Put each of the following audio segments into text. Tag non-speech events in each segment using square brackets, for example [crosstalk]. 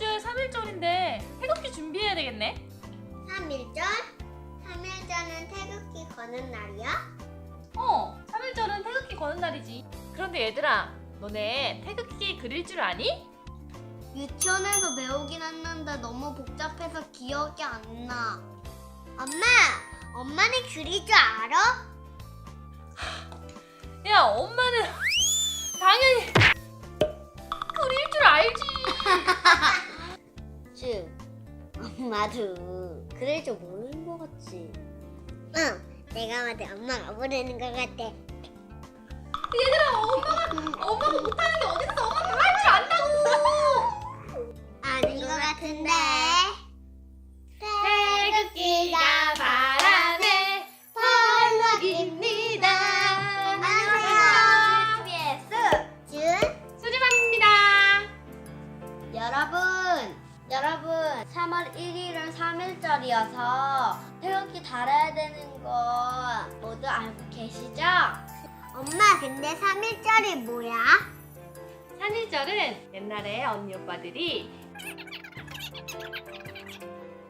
주에 3일절인데 태극기 준비해야 되겠네. 3일절? 3일절은 태극기 거는 날이야? 어, 3일절은 태극기 거는 날이지. 그런데 얘들아, 너네 태극기 그릴 줄 아니? 유치원에서 배우긴 했는데 너무 복잡해서 기억이 안 나. 엄마, 엄마는 그릴 줄 알아? 야, 엄마는 [laughs] 당연히 그릴 줄 알지. [laughs] 쭉. 엄마도 그릴 줄 모르는 것 같지? 응, 내가 봐도 엄마가 모르는 것 같아. 얘들아, 엄마가 엄마가 못하는 게 어딨어? 엄마가 할 줄 안다고. 아닌 것 같은데. 태극기가 바람에 펄럭입니다. 안녕하세요. TBS 준. 수지맘입니다. 여러분, 여러분, 3월 1일은 3일절이어서 태극기 달아야 되는 거 모두 알고 계시죠? 엄마, 근데 3일절이 뭐야? 3일절은 옛날에 언니 오빠들이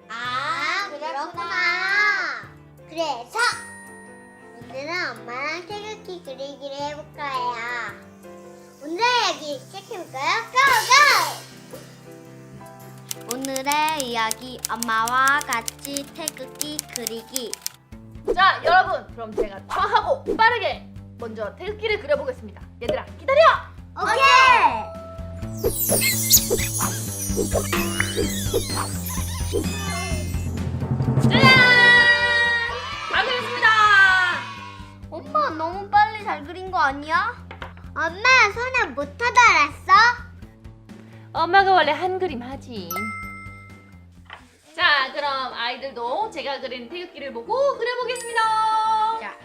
아, 그렇구나. 그래서 오늘은 엄마랑 태극기 그리기를 해볼 거예요. 오늘의 이야기 시작해볼까요? 고고! 오늘의 이야기 엄마와 같이 태극기 그리기. 자 여러분 그럼 제가 쫙하고 빠르게 먼저 태극기를 그려보겠습니다. 얘들아 기다려. 오케이! 짜잔! 다 그렸습니다. 엄마 너무 빨리 잘 그린 거 아니야? 엄마 손을 못 타달았어? 엄마가 원래 한 그림 하지. 자 그럼 아이들도 제가 그린 태극기를 보고 그려보겠습니다. 자,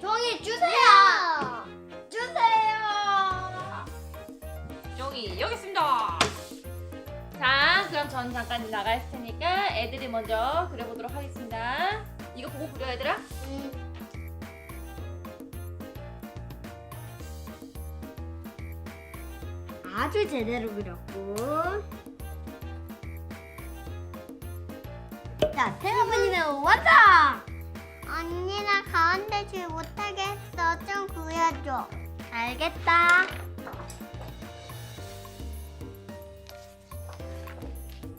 종이 주세요. 주세요. 종이 여기 있습니다. 자, 그럼 전 잠깐 나가 있을 테니까 애들이 먼저 그려보도록 하겠습니다. 이거 보고 그려 얘들아? 아주 제대로 그렸고. 자, 태어분이는 완성! 언니 나 가운데 줄 못하겠어. 좀 그려줘. 알겠다.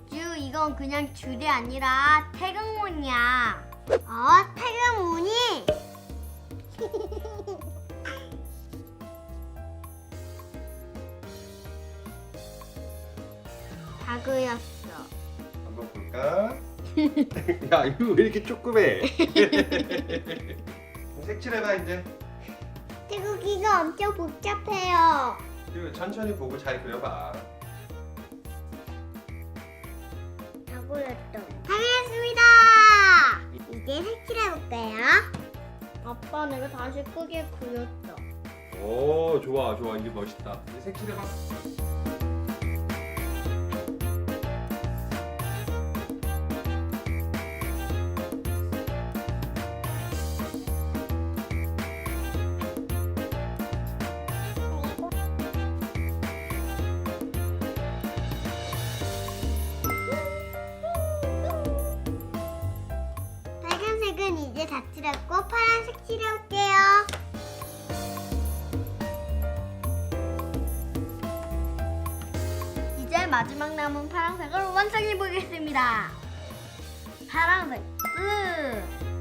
주 이건 그냥 줄이 아니라 태극문이야. 어, 태극문이? [laughs] 다 그렸어. 한번 볼까? [laughs] 야 이거 왜 이렇게 조그매? [laughs] 색칠해봐 이제. 태극기가 엄청 복잡해요. 그리고 천천히 보고 잘 그려봐. 다 그렸어. 다 그렸습니다. 이제 색칠해볼게요. 아빠 내가 다시 크게 그렸어. 오 좋아 좋아 이게 멋있다. 이제 색칠해봐. 마지막 남은 파란색을 완성해 보겠습니다. 파란색 끝.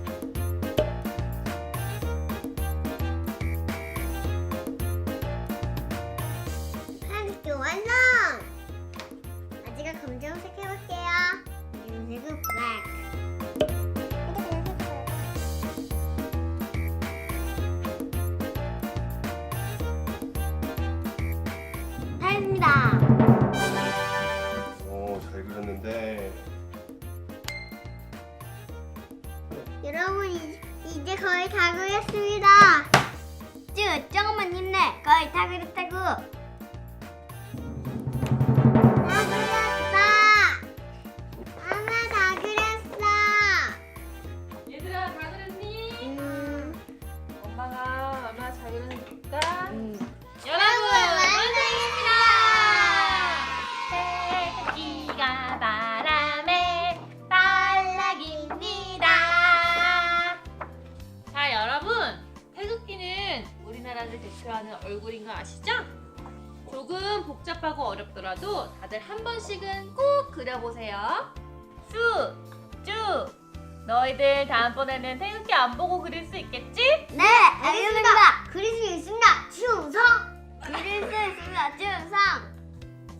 여러분 이- 이제 거의 다 그렸습니다. 쭉 조금만 힘내. 거의 다 그렸다고. 조금 복잡하고 어렵더라도 다들 한 번씩은 꼭 그려보세요. 수, 쭈, 너희들 다음번에는 태극기 안 보고 그릴 수 있겠지? 네, 알겠습니다. 그릴 수 있습니다. 충성. 그릴 수 있습니다. 충성.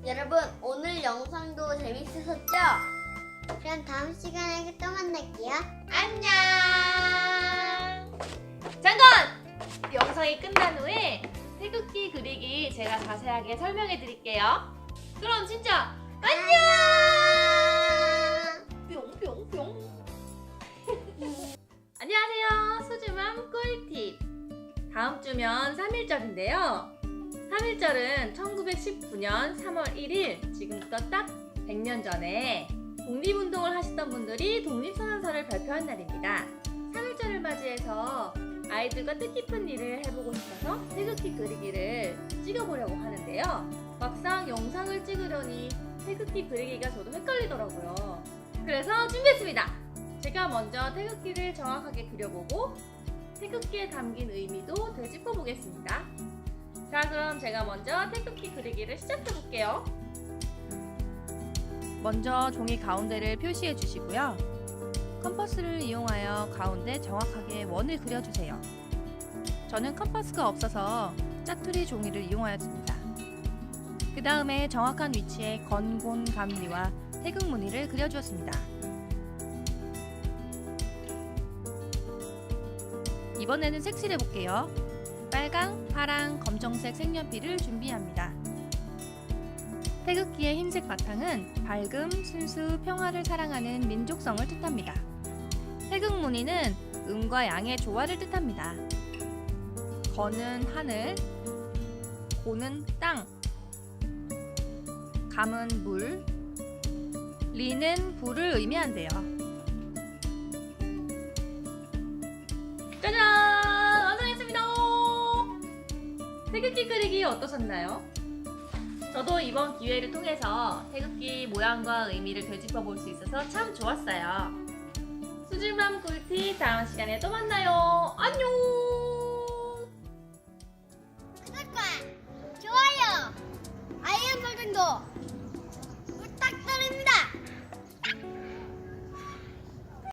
여러분, 오늘 영상도 재밌으셨죠? 그럼 다음 시간에 또 만날게요. 안녕! 잠깐! 영상이 끝난 후에 태극기 그리기 제가 자세하게 설명해 드릴게요. 그럼 진짜 안녕! 뿅뿅뿅. [laughs] 안녕하세요. 소중한 꿀팁. 다음 주면 3일절인데요. 3일절은 1919년 3월 1일, 지금부터 딱 100년 전에 독립운동을 하시던 분들이 독립선언서를 발표한 날입니다. 3일절을 맞이해서 아이들과 뜻깊은 일을 해보고 싶어서 태극기 그리기를 찍어보려고 하는데요. 막상 영상을 찍으려니 태극기 그리기가 저도 헷갈리더라고요. 그래서 준비했습니다. 제가 먼저 태극기를 정확하게 그려보고 태극기에 담긴 의미도 되짚어 보겠습니다. 자, 그럼 제가 먼저 태극기 그리기를 시작해 볼게요. 먼저 종이 가운데를 표시해 주시고요. 컴퍼스를 이용하여 가운데 정확하게 원을 그려주세요. 저는 컴퍼스가 없어서 짜투리 종이를 이용하였습니다. 그 다음에 정확한 위치에 건곤 감리와 태극 무늬를 그려주었습니다. 이번에는 색칠해 볼게요. 빨강, 파랑, 검정색 색연필을 준비합니다. 태극기의 흰색 바탕은 밝음, 순수, 평화를 사랑하는 민족성을 뜻합니다. 태극 무늬는 음과 양의 조화를 뜻합니다. 건은 하늘, 고는 땅, 감은 물, 리는 불을 의미한대요. 짜잔! 완성했습니다! 태극기 그리기 어떠셨나요? 저도 이번 기회를 통해서 태극기 모양과 의미를 되짚어 볼 수 있어서 참 좋았어요. 수질맘 꿀팁 다음 시간에 또 만나요. 안녕! 구독과 좋아요, 알림 설정도